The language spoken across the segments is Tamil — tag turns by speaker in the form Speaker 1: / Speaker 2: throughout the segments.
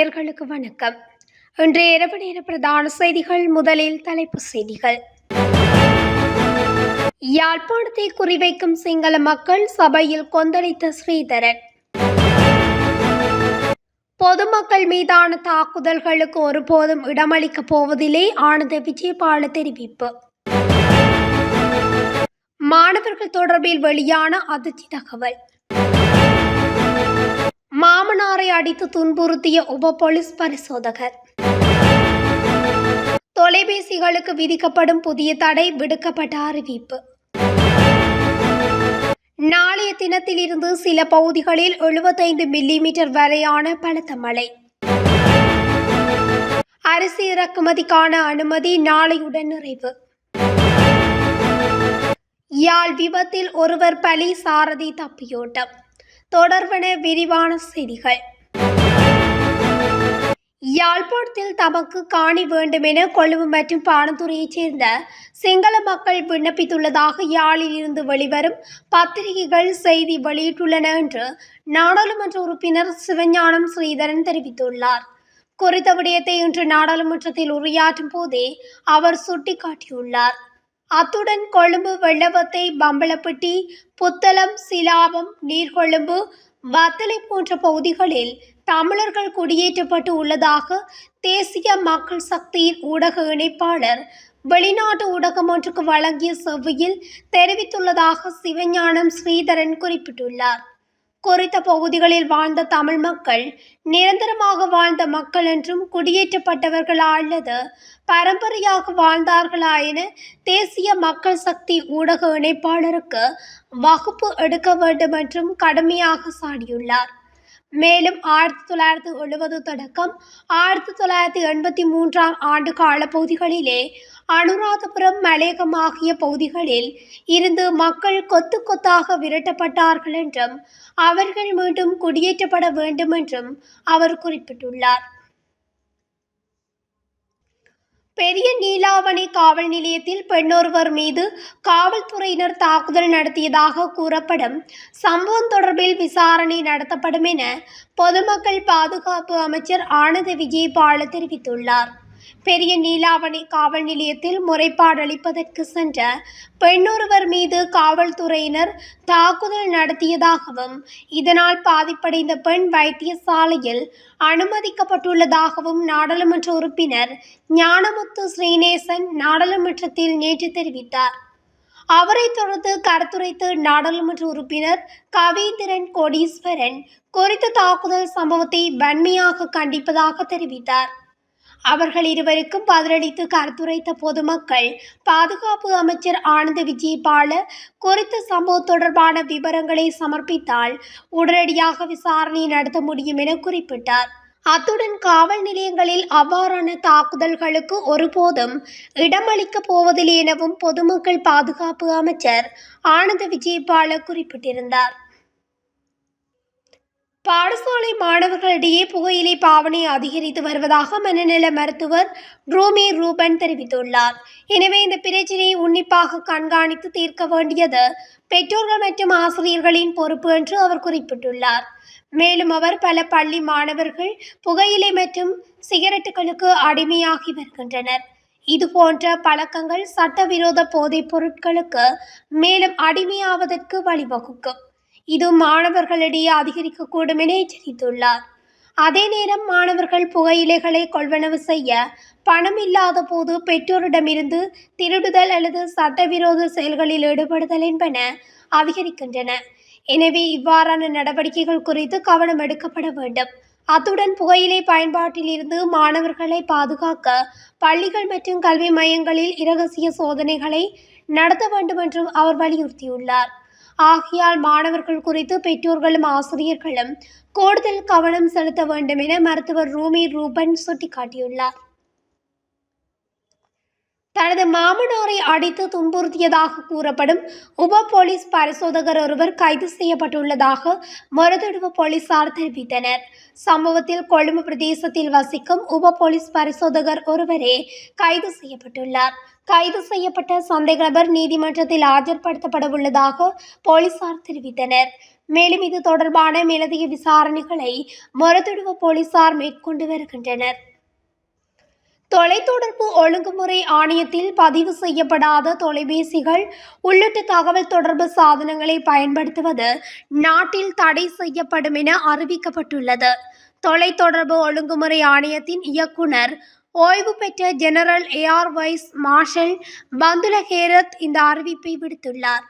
Speaker 1: நேர்களுக்கு வணக்கம். இன்றைய இரவு நேர பிரதான செய்திகள் முதலில் தலைப்பு செய்திகள். யாழ்ப்பாணத்தை குறிவைக்கும் சிங்கள மக்கள் சபையில் கொந்தளித்த ஸ்ரீதரன். பொதுமக்கள் மீதான தாக்குதல்களுக்கு ஒருபோதும் இடமளிக்கப் போவதில்லை ஆனந்த விஜயபால தெரிவிப்பு. மாணவர்கள் தொடர்பில் வெளியான அதிர்ச்சி தகவல். மாமனாரை அடித்து துன்புறுத்திய உப போலீஸ் பரிசோதகர். தொலைபேசிகளுக்கு விதிக்கப்படும் புதிய தடை விடுக்கப்பட்ட அறிவிப்பு. நாளைய தினத்திலிருந்து சில பகுதிகளில் 75 மில்லிமீட்டர் வரையான பலத்த மழை. அரிசி இறக்குமதிக்கான அனுமதி நாளையுடன் நிறைவு. யாழ் விபத்தில் ஒருவர் பலி சாரதி தப்பியோட்டம். தொடர்பன விரிவான செய்திகள். யாழ்ப்பாணத்தில் தமக்கு காணி வேண்டும் என கொழும்பு மற்றும் பானந்துறையைச் சேர்ந்த சிங்கள மக்கள் விண்ணப்பித்துள்ளதாக யாழில் இருந்து வெளிவரும் பத்திரிகைகள் செய்தி வெளியிட்டுள்ளன என்று நாடாளுமன்ற உறுப்பினர் சிவஞானம் ஸ்ரீதரன் தெரிவித்துள்ளார். குறித்த விடயத்தை இன்று நாடாளுமன்றத்தில் உரையாற்றும் போதே அவர் சுட்டிக்காட்டியுள்ளார். அத்துடன் கொழும்பு வெள்ளவத்தை பம்பளப்பட்டி புத்தளம் சிலாபம் நீர்கொழும்பு வத்தலை போன்ற பகுதிகளில் தமிழர்கள் குடியேற்றப்பட்டு உள்ளதாக தேசிய மக்கள் சக்தியின் ஊடக இணைப்பாளர் வெளிநாட்டு ஊடகம் ஒன்றுக்கு வழங்கிய செவ்வியில் தெரிவித்துள்ளதாக சிவஞானம் ஸ்ரீதரன் குறிப்பிட்டுள்ளார். குறித்த பகுதிகளில் வாழ்ந்த தமிழ் மக்கள் நிரந்தரமாக வாழ்ந்த மக்கள் என்றும் குடியேற்றப்பட்டவர்களா அல்லது பரம்பரையாக வாழ்ந்தார்களா என தேசிய மக்கள் சக்தி ஊடக இணைப்பாளருக்கு வகுப்பு எடுக்க வேண்டும் என்றும் கடுமையாக சாடியுள்ளார். மேலும் ஆயிரத்தி தொள்ளாயிரத்தி எழுபது தொடக்கம் ஆயிரத்தி தொள்ளாயிரத்தி எண்பத்தி மூன்றாம் ஆண்டு காலப்பகுதிகளிலே அனுராதபுரம் மலையகம் ஆகிய பகுதிகளில் இருந்து மக்கள் கொத்து கொத்தாக விரட்டப்பட்டார்கள் என்றும் அவர்கள் மீண்டும் குடியேற்றப்பட வேண்டும் என்றும் அவர் குறிப்பிட்டுள்ளார். பெரிய நீலாவணி காவல் நிலையத்தில் பெண்ணொருவர் மீது காவல்துறையினர் தாக்குதல் நடத்தியதாக கூறப்படும். சம்பவம் தொடர்பில் விசாரணை நடத்தப்படும் என பொதுமக்கள் பாதுகாப்பு அமைச்சர் ஆனந்த விஜயபால தெரிவித்துள்ளார். பெரிய நீலாவணி காவல் நிலையத்தில் முறைப்பாடு அளிப்பதற்கு சென்ற பெண்ணொருவர் மீது காவல்துறையினர் தாக்குதல் நடத்தியதாகவும் இதனால் பாதிப்படைந்த பெண் வைத்தியசாலையில் அனுமதிக்கப்பட்டுள்ளதாகவும் நாடாளுமன்ற உறுப்பினர் ஞானமுத்து ஸ்ரீநேசன் நாடாளுமன்றத்தில் நேற்று தெரிவித்தார். அவரை தொடர்ந்து கருத்துரைத்து நாடாளுமன்ற உறுப்பினர் கவீந்திரன் கோடீஸ்வரன் குறித்த தாக்குதல் சம்பவத்தை வன்மையாக கண்டிப்பதாக தெரிவித்தார். அவர்கள் இருவருக்கும் பதிலளித்து கருத்துரைத்த பொதுமக்கள் பாதுகாப்பு அமைச்சர் ஆனந்த விஜயபால குறித்த சம்பவம் தொடர்பான விவரங்களை சமர்ப்பித்தால் உடனடியாக விசாரணை நடத்த முடியும் என குறிப்பிட்டார். அத்துடன் காவல் நிலையங்களில் அவ்வாறான தாக்குதல்களுக்கு ஒருபோதும் இடமளிக்கப் போவதில்லை எனவும் பொதுமக்கள் பாதுகாப்பு அமைச்சர் ஆனந்த விஜயபால குறிப்பிட்டிருந்தார். பாடசாலை மாணவர்களிடையே புகையிலை பாவனை அதிகரித்து வருவதாக மனநல மருத்துவர் ரூமி ரூபன் தெரிவித்துள்ளார். எனவே இந்த பிரச்சினையை உன்னிப்பாக கண்காணித்து தீர்க்க வேண்டியது பெற்றோர்கள் மற்றும் ஆசிரியர்களின் பொறுப்பு என்று அவர் குறிப்பிட்டுள்ளார். மேலும் அவர் பல பள்ளி மாணவர்கள் புகையிலை மற்றும் சிகரெட்டுகளுக்கு அடிமையாகி வருகின்றனர். இது போன்ற பழக்கங்கள் சட்டவிரோத போதைப் பொருட்களுக்கு மேலும் அடிமையாவதற்கு வழிவகுக்கும். இது மாணவர்களிடையே அதிகரிக்கக்கூடும் என எச்சரித்துள்ளார். அதே நேரம் மாணவர்கள் புகையிலைகளை கொள்வனவு செய்ய பணம் இல்லாத போது பெற்றோரிடமிருந்து திருடுதல் அல்லது சட்டவிரோத செயல்களில் ஈடுபடுதல் என்பன அதிகரிக்கின்றன. எனவே இவ்வாறான நடவடிக்கைகள் குறித்து கவனம் எடுக்கப்பட வேண்டும். அத்துடன் புகையிலை பயன்பாட்டில் இருந்து மாணவர்களை பாதுகாக்க பள்ளிகள் மற்றும் கல்வி மையங்களில் இரகசிய சோதனைகளை நடத்த வேண்டும் என்றும் அவர் வலியுறுத்தியுள்ளார். ஆகையால் மாணவர்கள் குறித்து பெற்றோர்களும் ஆசிரியர்களும் கூடுதல் கவனம் செலுத்த வேண்டும் என மருத்துவர் ரூமி ரூபன் சுட்டிக்காட்டியுள்ளார். தனது மாமனாரை அடித்து துன்புறுத்தியதாக கூறப்படும் உப போலீஸ் பரிசோதகர் ஒருவர் கைது செய்யப்பட்டுள்ளதாக மருதடுவு போலீசார் தெரிவித்தனர். சம்பவத்தில் கொழும்பு பிரதேசத்தில் வசிக்கும் உப போலீஸ் பரிசோதகர் ஒருவரே கைது செய்யப்பட்டுள்ளார். கைது செய்யப்பட்ட சந்தேக நபர் நீதிமன்றத்தில் ஆஜர்படுத்தப்பட உள்ளதாக போலீசார் தெரிவித்தனர். மேலும் இது தொடர்பான மேலதிக விசாரணைகளை மருத்துவ போலீசார் மேற்கொண்டு வருகின்றனர். தொலைத்தொடர்பு ஒழுங்குமுறை ஆணையத்தில் பதிவு செய்யப்படாத தொலைபேசிகள் உள்ளிட்ட தகவல் தொடர்பு சாதனங்களை பயன்படுத்துவது நாட்டில் தடை செய்யப்படும் என அறிவிக்கப்பட்டுள்ளது. தொலைத்தொடர்பு ஒழுங்குமுறை ஆணையத்தின் இயக்குனர் ஓய்வு பெற்ற general air vice marshal Bandula Herath இந்த அறிவிப்பை விடுத்துள்ளார்.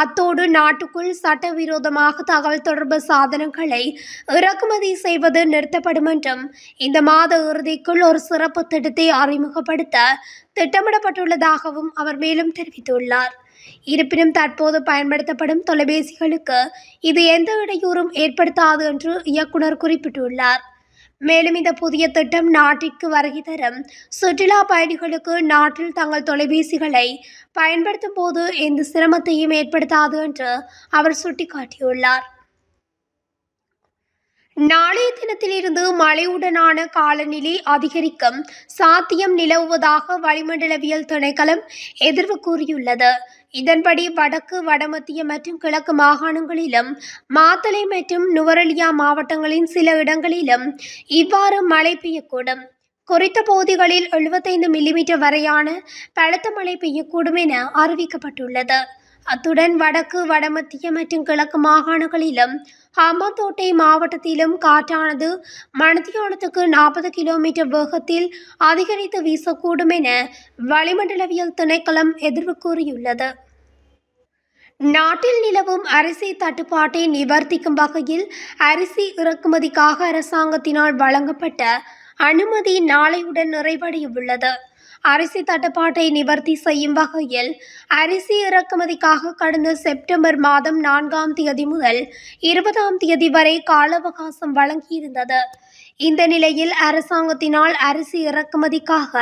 Speaker 1: அத்தோடு நாட்டுக்குள் சட்டவிரோதமாக தகவல் தொடர்பு சாதனங்களை இறக்குமதி செய்வது நிறுத்தப்படும் என்றும் இந்த மாத இறுதிக்குள் ஒரு சிறப்பு திட்டத்தை அறிமுகப்படுத்த திட்டமிடப்பட்டுள்ளதாகவும் அவர் மேலும் தெரிவித்துள்ளார். இருப்பினும் தற்போது பயன்படுத்தப்படும் தொலைபேசிகளுக்கு இது எந்த இடையூறும் ஏற்படுத்தாது என்று இயக்குனர் குறிப்பிட்டுள்ளார். மேலும் இந்த புதிய திட்டம் நாட்டிற்கு வருகை தரும். சுற்றுலா பயணிகளுக்கு நாட்டில் தங்கள் தொலைபேசிகளை பயன்படுத்தும் போது எந்த சிரமத்தையும் ஏற்படுத்தாது என்று அவர் சுட்டிக்காட்டியுள்ளார். நாளைய தினத்திலிருந்து மழையுடனான காலநிலை அதிகரிக்கும். சாத்தியம் நிலவுவதாக வளிமண்டலவியல் திணைக்களம் எதிர்வு கூறியுள்ளது. இதன்படி வடக்கு வடமத்திய மற்றும் கிழக்கு மாகாணங்களிலும் மாத்தளை மற்றும் நுவரெலியா மாவட்டங்களின் சில இடங்களிலும் இவ்வாறு மழை பெய்யக்கூடும். குறித்த பகுதிகளில் எழுபத்தைந்து மில்லிமீட்டர் வரையான பலத்த மழை பெய்யக்கூடும் என அறிவிக்கப்பட்டுள்ளது. அத்துடன் வடக்கு வடமத்திய மற்றும் கிழக்கு மாகாணங்களிலும் ஹம்பாந்தோட்டை மாவட்டத்திலும் காற்றானது மணத்தியாலத்துக்கு நாற்பது கிலோமீட்டர் வேகத்தில் அதிகரித்து வீசக்கூடும் என வளிமண்டலவியல் திணைக்களம் எதிர்வு கூறியுள்ளது. நாட்டில் நிலவும் அரிசி தட்டுப்பாட்டை நிவர்த்திக்கும் வகையில் அரிசி இறக்குமதிக்காக அரசாங்கத்தினால் வழங்கப்பட்ட அனுமதி நாளையுடன் நிறைவடையவுள்ளது. அரிசி தட்டுப்பாட்டை நிவர்த்தி செய்யும் வகையில் அரிசி இறக்குமதிக்காக கடந்த செப்டம்பர் மாதம் நான்காம் தேதி முதல் இருபதாம் தேதி வரை கால அவகாசம் வழங்கியிருந்தது. இந்த நிலையில் அரசாங்கத்தினால் அரிசி இறக்குமதிக்காக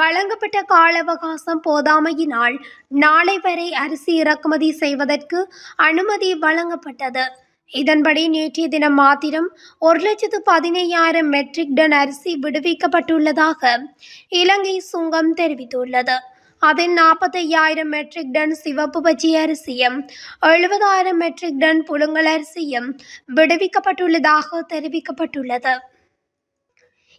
Speaker 1: வழங்கப்பட்ட கால அவகாசம் போதாமையினால் நாளை வரை அரிசி இறக்குமதி செய்வதற்கு அனுமதி வழங்கப்பட்டது. இதன்படி நேற்றைய தினம் மாத்திரம் ஒரு லட்சத்து பதினையாயிரம் மெட்ரிக் டன் அரிசி விடுவிக்கப்பட்டுள்ளதாக இலங்கை சுங்கம் தெரிவித்துள்ளது. அதில் நாற்பத்தையாயிரம் மெட்ரிக் டன் சிவப்பு பச்சை அரிசியும் எழுபதாயிரம் மெட்ரிக் டன் புழுங்கல் அரிசியும் விடுவிக்கப்பட்டுள்ளதாக தெரிவிக்கப்பட்டுள்ளது.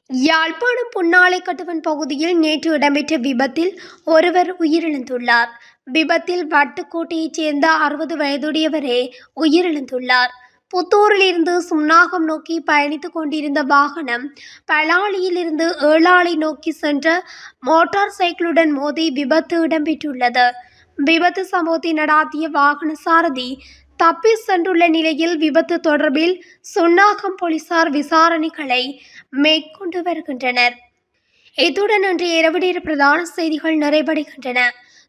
Speaker 1: யாழ்ப்பாணம் புன்னாலை கட்டுவன் பகுதியில் நேற்று இடம்பெற்ற விபத்தில் ஒருவர் உயிரிழந்துள்ளார். விபத்தில் வட்டுக்கோட்டையைச் சேர்ந்த அறுபது வயதுடையவரே உயிரிழந்துள்ளார். புத்தூரிலிருந்து சுன்னாகம் நோக்கி பயணித்துக் கொண்டிருந்த வாகனம் பலாலியிலிருந்து ஏழாலை நோக்கி சென்ற மோட்டார் சைக்கிளுடன் மோதி விபத்து இடம்பெற்றுள்ளது. விபத்து சம்பவத்தை நடாத்திய வாகன சாரதி தப்பி சென்றுள்ள நிலையில் விபத்து தொடர்பில் சுன்னாகம் போலீசார் விசாரணைகளை மேற்கொண்டு வருகின்றனர். இத்துடன் இன்று இரவு நேர பிரதான செய்திகள் நிறைவடைகின்றன.